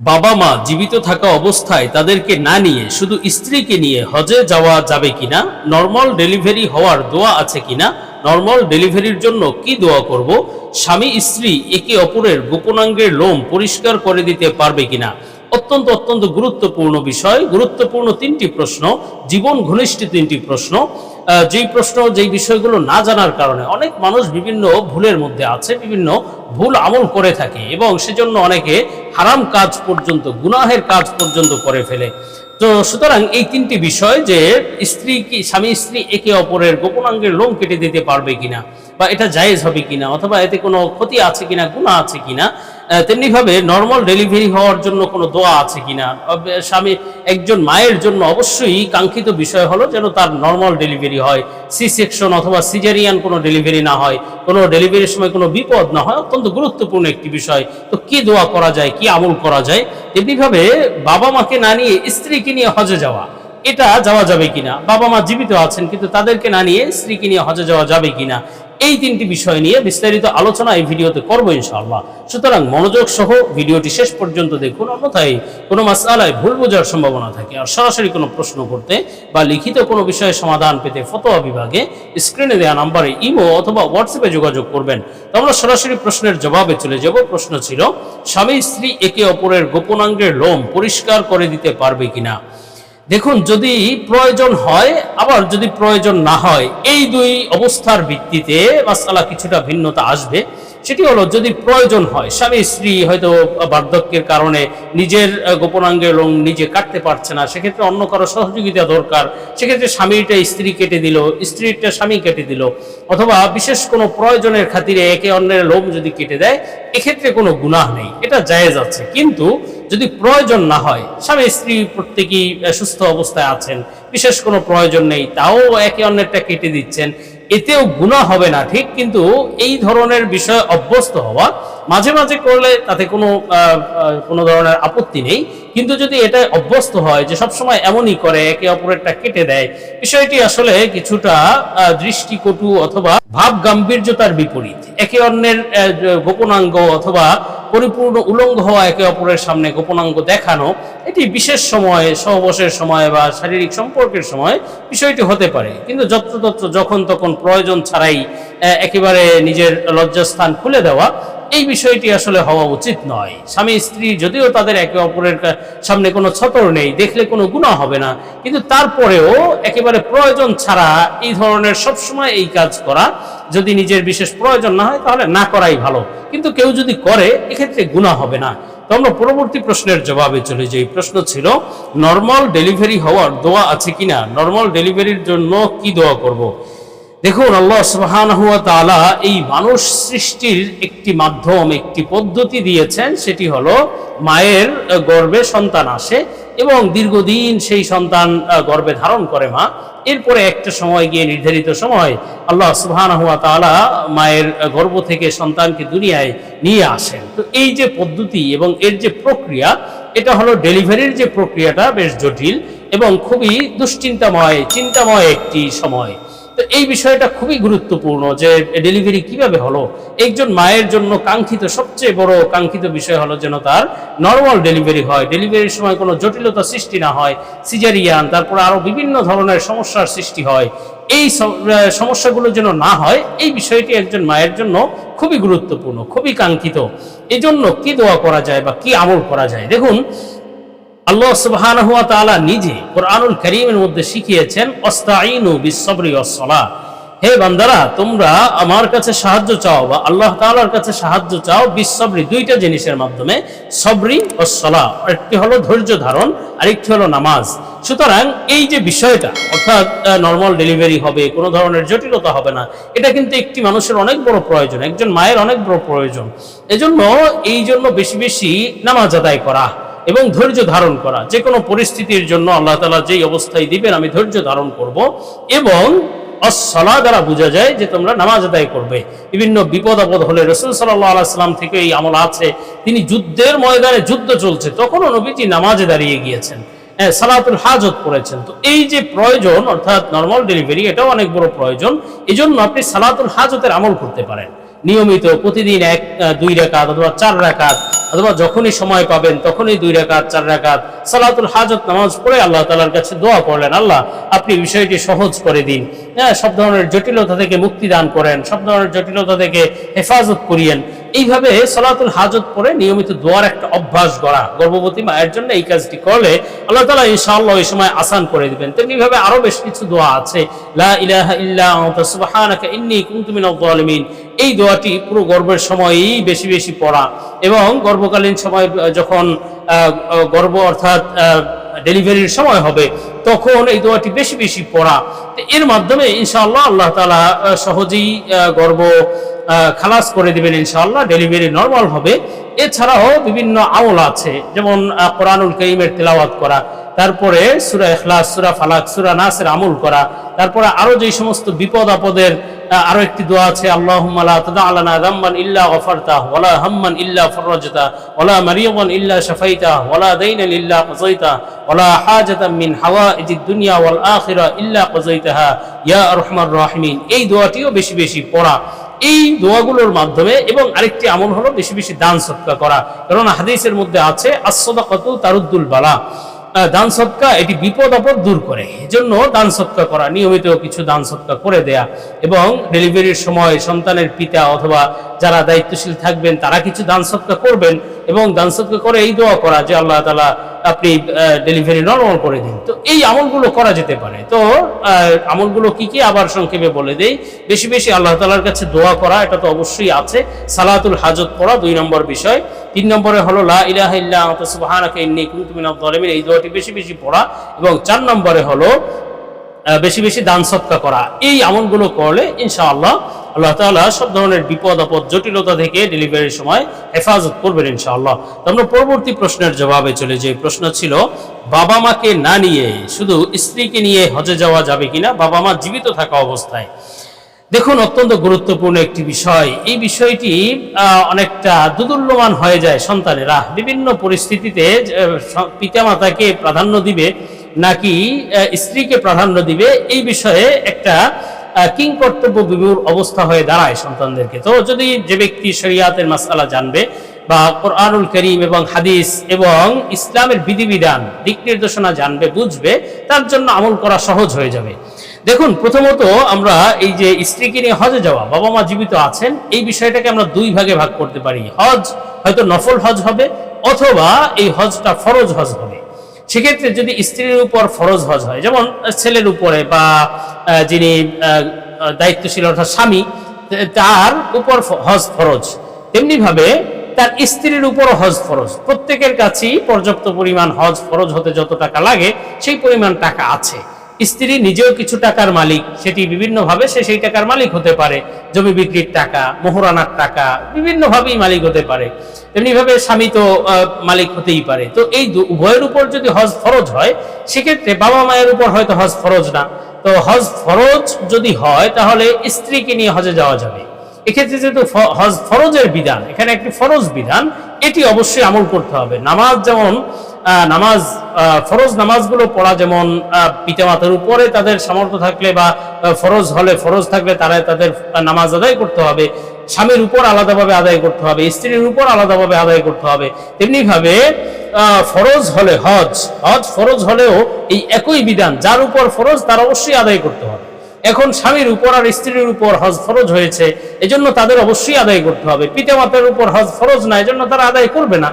বাবা মা জীবিত থাকা অবস্থায় তাদেরকে না নিয়ে শুধু স্ত্রীকে নিয়ে হজে যাওয়া যাবে কিনা নর্মাল ডেলিভারি হওয়ার দোয়া আছে কিনা নর্মাল ডেলিভারির জন্য কি দোয়া করব, স্বামী স্ত্রী একে অপরের গোপনাঙ্গের লোম পরিষ্কার করে দিতে পারবে কিনা? অত্যন্ত অত্যন্ত গুরুত্বপূর্ণ বিষয়, গুরুত্বপূর্ণ তিনটি প্রশ্ন, জীবন ঘনিষ্ঠ তিনটি প্রশ্ন। যেই প্রশ্ন, যেই বিষয়গুলো না জানার কারণে অনেক মানুষ বিভিন্ন ভুলের মধ্যে আছে, বিভিন্ন ভুল আমল করে থাকে এবং সেজন্য অনেকে হারাম কাজ পর্যন্ত, গুনাহের কাজ পর্যন্ত করে ফেলে। তো সুতরাং এই তিনটি বিষয় যে স্ত্রী কি, স্বামী স্ত্রী একে অপরের গোপনাঙ্গের লোম কেটে দিতে পারবে কিনা বা এটা জায়েজ হবে কিনা অথবা এতে কোনো ক্ষতি আছে কিনা গুণা আছে কিনা তেমনিভাবে নর্মাল ডেলিভারি হওয়ার জন্য কোনো দোয়া আছে কিনা? স্বামী, একজন মায়ের জন্য অবশ্যই কাঙ্ক্ষিত বিষয় হলো যেন তার নর্মাল ডেলিভারি হয়। সি সেকশন অথবা সিজারিয়ান কোনো ডেলিভারি না হয়, কোনো ডেলিভারির সময় কোনো বিপদ না হয়, অত্যন্ত গুরুত্বপূর্ণ একটি বিষয়। তো কি দোয়া করা যায়, কি আমল করা যায়? তেমনিভাবে বাবা মাকে না নিয়ে স্ত্রীকে নিয়ে হজে যাওয়া, এটা যাওয়া যাবে কিনা? বাবা মা জীবিত আছেন, কিন্তু তাদেরকে না নিয়ে স্ত্রীকে নিয়ে হজে যাওয়া যাবে কিনা? এই তিনটি বিষয় নিয়ে বিস্তারিত আলোচনা এই ভিডিওতে করব ইনশাআল্লাহ। সুতরাং মনোযোগ সহ ভিডিওটি শেষ পর্যন্ত দেখুন, অন্যথায় কোনো মাসালায় ভুল বোঝার সম্ভাবনা থাকে। আর সরাসরি কোনো প্রশ্ন করতে বা লিখিত কোনো বিষয়ে সমাধান পেতে ফতোয়া বিভাগে স্ক্রিনে দেওয়া নাম্বারে ইমো অথবা হোয়াটসঅ্যাপে যোগাযোগ করবেন। তো আমরা সরাসরি প্রশ্নের জবাবে চলে যাব। প্রশ্ন ছিল, স্বামী স্ত্রী একে অপরের গোপনাঙ্গের লোম পরিষ্কার করে দিতে পারবে কিনা? দেখুন যদি প্রয়োজন হয় আবার যদি প্রয়োজন না হয় এই দুই অবস্থার ভিত্তিতে মাসালা কিছুটা ভিন্নতা আসবে। সেটি হলো যদি প্রয়োজন হয় স্বামী স্ত্রী হয়তো বার্ধক্যের কারণে নিজের আহ, গোপনাঙ্গের লোম নিজে কাটতে পারছে না সেক্ষেত্রে অন্য কারও সহযোগিতা দরকার। সেক্ষেত্রে স্বামীটা স্ত্রী কেটে দিল স্ত্রীটা স্বামী কেটে দিল। অথবা বিশেষ কোনো প্রয়োজনের খাতিরে একে অন্যের লোম যদি কেটে দেয় এক্ষেত্রে কোনো গুনাহ নেই এটা জায়েজ আছে। কিন্তু যদি প্রয়োজন না হয়, স্বামী স্ত্রী প্রত্যেকেই সুস্থ অবস্থায় আছেন, বিশেষ কোনো প্রয়োজন নেই, তাও একে অন্যেরটা কেটে দিচ্ছেন, এতেও গুণা হবে না, ঠিক? কিন্তু এই ধরনের বিষয়ে অভ্যস্ত হওয়া, মাঝে মাঝে করলে তাতে কোনো কোনো ধরনের আপত্তি নেই কিন্তু যদি এটা অভ্যস্ত হয় যে সবসময় এমনই করে, একে অপরেরটা কেটে দেয়, বিষয়টি আসলে কিছুটা দৃষ্টিকটু অথবা ভাব গাম্ভীর্যতার বিপরীত। একে অন্যের গোপনাঙ্গ অথবা পরিপূর্ণ উলঙ্গ হওয়া একে অপরের সামনে গোপনাঙ্গ দেখানো, এটি বিশেষ সময়ে, সহবাসের সময় বা শারীরিক সম্পর্কের সময় বিষয়টি হতে পারে। কিন্তু যত্রতত্র যখন তখন প্রয়োজন ছাড়াই একেবারে নিজের লজ্জাস্থান খুলে দেওয়া এই বিষয়টি আসলে হওয়া উচিত নয়। স্বামী, স্ত্রী যদিও তাদের একে অপরের সামনে কোনো ছতর নেই, দেখলে কোনো গুণা হবে না। কিন্তু তারপরেও একেবারে প্রয়োজন ছাড়া এই ধরনের সবসময় এই কাজ করা, যদি নিজের বিশেষ প্রয়োজন না হয় তাহলে না করাই ভালো। কিন্তু কেউ যদি করে, এক্ষেত্রে গুণা হবে না। তো আমরা পরবর্তী প্রশ্নের জবাবে চলে যাই। প্রশ্ন ছিল নর্মাল ডেলিভারি হওয়ার দোয়া আছে কিনা? নর্মাল ডেলিভারির জন্য কি দোয়া করব। দেখুন, আল্লাহ সুবহানাহু ওয়া তাআলা এই মানুষ সৃষ্টির একটি মাধ্যম, একটি পদ্ধতি দিয়েছেন, সেটি হলো মায়ের গর্ভে সন্তান আসে এবং দীর্ঘদিন সেই সন্তান গর্ভে ধারণ করে মা। এরপরে একটা সময় গিয়ে নির্ধারিত সময় আল্লাহ সুবহানাহু ওয়া তাআলা মায়ের গর্ভ থেকে সন্তানকে দুনিয়ায় নিয়ে আসেন। তো এই যে পদ্ধতি এবং এর যে প্রক্রিয়া, এটা হলো ডেলিভারির যে প্রক্রিয়াটা বেশ জটিল এবং খুবই দুশ্চিন্তাময়, চিন্তাময় একটি সময়। তো এই বিষয়টা খুবই গুরুত্বপূর্ণ যে ডেলিভারি কীভাবে হলো? একজন মায়ের জন্য কাঙ্ক্ষিত, সবচেয়ে বড় কাঙ্ক্ষিত বিষয় হলো যেন তার নর্মাল ডেলিভারি হয়। ডেলিভারির সময় কোনো জটিলতা সৃষ্টি না হয় সিজারিয়ান তারপর আরও বিভিন্ন ধরনের সমস্যার সৃষ্টি হয়। এই সম- সমস্যাগুলো যেন না হয়, এই বিষয়টি একজন মায়ের জন্য খুবই গুরুত্বপূর্ণ, খুবই কাঙ্ক্ষিত। এই জন্য কি দোয়া করা যায় বা কি আমল করা যায়? দেখুন আল্লাহ সুবহানাহু ওয়া তাআলা নিজে কোরআনুল কারীমের মধ্যে শিখিয়েছেন, অস্তাঈনু বিসসবরি ওয়াসসালাহ হে বান্দারা, তোমরা আমার কাছে সাহায্য চাও বা আল্লাহ তাআলার কাছে সাহায্য চাও বিসসবরি, দুইটা জিনিসের মাধ্যমে, সবরি ও সলাহ একটি হলো ধৈর্য ধারণ, আরেকটি হলো নামাজ। সুতরাং এই যে বিষয়টা, অর্থাৎ নর্মাল ডেলিভারি হবে, কোনো ধরনের জটিলতা হবে না, এটা কিন্তু একটি মানুষের অনেক বড় প্রয়োজন, একজন মায়ের অনেক বড় প্রয়োজন। এজন্য এই জন্য বেশি বেশি নামাজ আদায় করা। এবং ধৈর্য ধারণ করা। যে কোনো পরিস্থিতির জন্য আল্লাহ তালা যেই অবস্থায় দিবেন আমি ধৈর্য ধারণ করব। এবং অসলা দ্বারা বোঝা যায় যে তোমরা নামাজ আদায় করবে। বিভিন্ন বিপদ আপদ হলে রসুল আলাইসাল্লাম থেকে এই আমল আছে। তিনি যুদ্ধের ময়দানে যুদ্ধ চলছে। তখনও নবীজি নামাজে দাঁড়িয়ে গিয়েছেন। হ্যাঁ, সালাতুল হাজত পড়েছেন। তো এই যে প্রয়োজন অর্থাৎ নর্মাল ডেলিভারি এটাও অনেক বড় প্রয়োজন। এই জন্য আপনি সালাতুল হাজতের আমল করতে পারেন। নিয়মিত প্রতিদিন এক দুই রেখাত অথবা চার রেখাত, অথবা যখনই সময় পাবেন তখনই দুই রেখাত, চার রেখাত, সালাতুল হাজত, নামাজ পড়ে আল্লাহ তালার কাছে দোয়া করলেন, আল্লাহ আপনি বিষয়টি সহজ করে দিন। হ্যাঁ সব ধরনের জটিলতা থেকে মুক্তি দান করেন, সব ধরনের জটিলতা থেকে হেফাজত করিয়েন। এইভাবে সলাতুল হাজত পরে নিয়মিত দোয়ার একটা অভ্যাস গড়া। গর্ভবতী মায়ের জন্য এই কাজটি করলে আল্লাহ তালা ইনশাআল্লাহ এই সময় আসান করে দিবেন। তেমনি ভাবে আরও বেশ কিছু দোয়া আছে। লা এই দোয়াটি পুরো গর্বের সময়ই বেশি বেশি পড়া এবং গর্ভকালীন সময় যখন গর্ভ অর্থাৎ ডেলিভারির সময় হবে, তখন এই দোয়াটি বেশি বেশি পড়া। এর মাধ্যমে ইনশাআল্লাহ আল্লাহ তালা সহজেই গর্ব খালাস করে দেবেন ইনশাআল্লাহ, ডেলিভারি নর্মাল হবে। এছাড়াও বিভিন্ন আমল আছে, যেমন কোরআনুল করিমের তেলাওয়াত করা, তারপরে সুরা এখলাস সুরা ফালাক, সুরা নাসের আমল করা, তারপরে আরও যে সমস্ত বিপদ আপদের আরও একটি দোয়া আছে, আল্লাহুম্মা লা আলানা যামবান ইল্লা গফারতা, ওয়ালা হাম্মান ইল্লা ফররাজতা, ওয়ালা মারিয়ামান ইল্লা শাফাইতা, ওয়ালা দাইনান মিন দুনিয়া ইল্লা ইয়া এই দোয়াটিও বেশি বেশি এই দোয়াগুলোর মাধ্যমে এবং আরেকটি আমল হলো বেশি বেশি দান সৎকা করা। কারণ হাদিসের মধ্যে আছে আসদাকাতু তারুদ্দুল বালা। দান সৎকা এটি বিপদ আপদ দূর করে। এজন্য দান সৎকা করা, নিয়মিত কিছু দান সৎকা করে দেয়া এবং ডেলিভারির সময় সন্তানের পিতা অথবা যারা দায়িত্বশীল থাকবেন, তারা কিছু দান সৎকা করবেন। এবং দান করে এই দোয়া করা যে আল্লাহ তালা আপনি ডেলিভারি নর্মাল করে দিন। তো এই আমলগুলো করা যেতে পারে। তো আমলগুলো কি কি? আবার সংক্ষেপে বলে দেই। বেশি বেশি আল্লাহ তালার কাছে দোয়া করা, এটা তো অবশ্যই আছে। সালাতুল হাজত পড়া দুই নম্বর বিষয়। তিন নম্বরে হলো, লা ইলাহা এই দোয়াটি বেশি বেশি পড়া। এবং চার নম্বরে হলো বেশি বেশি দান সৎকা করা। এই আমলগুলো করলে ইনশাআল্লাহ আল্লাহ তাআলা সব ধরনের বিপদ, আপদ, জটিলতা থেকে ডেলিভারির সময় হেফাজত করবেন ইনশাআল্লাহ। তো আমরা পরবর্তী প্রশ্নের জবাবে চলে যে প্রশ্ন ছিল, বাবা মাকে না নিয়ে শুধু স্ত্রীকে নিয়ে হজে যাওয়া যাবে কিনা? বাবা মা জীবিত থাকা অবস্থায়। দেখুন, অত্যন্ত গুরুত্বপূর্ণ একটি বিষয়। এই বিষয়টি অনেকটা দুদুল্যমান হয়ে যায় সন্তানেরা। বিভিন্ন পরিস্থিতিতে পিতামাতাকে প্রাধান্য দিবে নাকি স্ত্রীকে প্রাধান্য দিবে? এই বিষয়ে একটা কিং কর্তব্য বিভুর অবস্থা হয়ে দাঁড়ায় সন্তানদেরকে। তো যদি যে ব্যক্তি শরিয়াতের মাসালা জানবে বা কোরআনুল করিম এবং হাদিস এবং ইসলামের বিধিবিধান, দিক নির্দেশনা জানবে, বুঝবে, তার জন্য আমল করা সহজ হয়ে যাবে। দেখুন, প্রথমত আমরা এই যে স্ত্রীকে নিয়ে হজে যাওয়া, বাবা মা জীবিত আছেন, এই বিষয়টাকে আমরা দুই ভাগে ভাগ করতে পারি। হজ হয়তো নফল হজ হবে, অথবা এই হজটা ফরজ হজ হবে। সেক্ষেত্রে যদি স্ত্রীর উপর ফরজ হজ হয়, যেমন ছেলের উপরে বা যিনি দায়িত্বশীল অর্থাৎ স্বামী তার উপর হজ ফরজ। তেমনিভাবে তার স্ত্রীর উপর হজ ফরজ। প্রত্যেকের কাছেই পর্যাপ্ত পরিমাণ হজ ফরজ হতে যত টাকা লাগে, সেই পরিমাণ টাকা আছে। স্ত্রী নিজেও কিছু টাকার মালিক, সেটি বিভিন্নভাবে সে সেই টাকার মালিক হতে পারে। জমি বিক্রির টাকা, মোহরানার টাকা, বিভিন্নভাবেই মালিক হতে পারে। তেমনিভাবে স্বামী তো মালিক হতেই পারে। তো এই উভয়ের উপর যদি হজ ফরজ হয়, সেক্ষেত্রে বাবা মায়ের উপর হয়তো হজ ফরজ না। তো হজ ফরজ যদি হয়, তাহলে স্ত্রীকে নিয়ে হজে যাওয়া যাবে। এক্ষেত্রে যেহেতু হজ ফরজের বিধান, এখানে একটি ফরজ বিধান, এটি অবশ্যই আমল করতে হবে। নামাজ যেমন নামাজ ফরজ নামাজগুলো পড়া যেমন পিতামাতার উপরে তাদের সামর্থ্য থাকলে বা ফরজ হলে ফরজ থাকলে তারা তাদের নামাজ আদায় করতে হবে। স্বামীর উপর আলাদাভাবে আদায় করতে হবে, স্ত্রীর উপর আলাদাভাবে আদায় করতে হবে। তেমনি ভাবে ফরজ হলে হজ হজ ফরজ হলেও এই একই বিধান, যার উপর ফরজ তার অবশ্যই আদায় করতে হবে। এখন স্বামীর উপর আর স্ত্রীর উপর হজ ফরজ হয়েছে, এজন্য তাদের অবশ্যই আদায় করতে হবে। পিতামাতার উপর হজ ফরজ না, এজন্য তারা আদায় করবে না।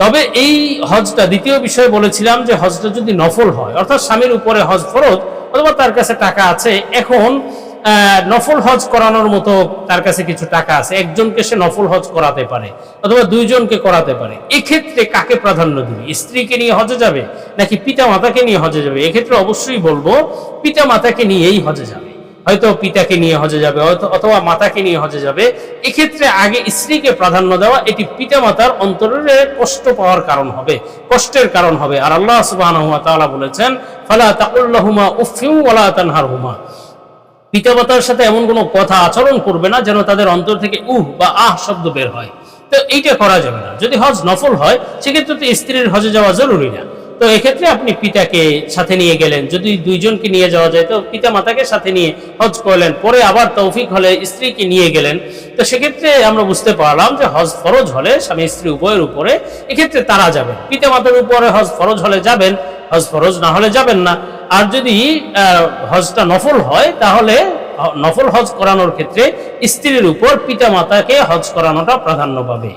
তবে এই হজটা দ্বিতীয় বিষয় বলেছিলাম যে হজটা যদি নফল হয়, অর্থাৎ স্বামীর উপরে হজ ফরজ, অথবা তার কাছে টাকা আছে, এখন নফল হজ করানোর মতো তার কাছে কিছু টাকা আছে, একজনকে সে নফল হজ করাতে পারে, অথবা দুইজনকে করাতে পারে, এক্ষেত্রে কাকে প্রাধান্য দিবে? স্ত্রীকে নিয়ে হজে যাবে, নাকি পিতা মাতাকে নিয়ে হজে যাবে? এক্ষেত্রে অবশ্যই বলব পিতা মাতাকে নিয়েই হজে যাবে। হয়তো পিতাকে নিয়ে হজে যাবে অথবা মাতাকে নিয়ে হজে যাবে। এক্ষেত্রে আগে স্ত্রীকে প্রাধান্য দেওয়া, এটি পিতা মাতার অন্তরে কষ্ট পাওয়ার কারণ হবে, কষ্টের কারণ হবে। আর আল্লাহ তাআলা বলেছেন, ফালা তাকুল্লাহুমা ওয়ালা তানহারহুমা। পিতামাতার সাথে এমন কোনো কথা আচরণ করবে না যেন তাদের অন্তর থেকে উহ বা আহ শব্দ বের হয়। তো এইটা করা যাবে না। যদি হজ নফল হয়, সেক্ষেত্রে তো স্ত্রীর হজে যাওয়া জরুরি না। তো এক্ষেত্রে আপনি পিতাকে সাথে নিয়ে গেলেন। যদি দুইজনকে নিয়ে যাওয়া যায়, তো পিতা মাতাকে সাথে নিয়ে হজ করলেন। পরে আবার তৌফিক হলে স্ত্রীকে নিয়ে গেলেন। তো সেক্ষেত্রে আমরা বুঝতে পারলাম যে হজ ফরজ হলে স্বামী স্ত্রী উভয়ের উপরে এক্ষেত্রে তারা যাবেন। পিতা মাতার উপরে হজ ফরজ হলে যাবেন, হজ ফরজ না হলে যাবেন না। আর যদি হজটা নফল হয়, তাহলে নফল হজ করানোর ক্ষেত্রে স্ত্রীর উপর পিতা মাতাকে হজ করানোটা প্রাধান্য পাবে।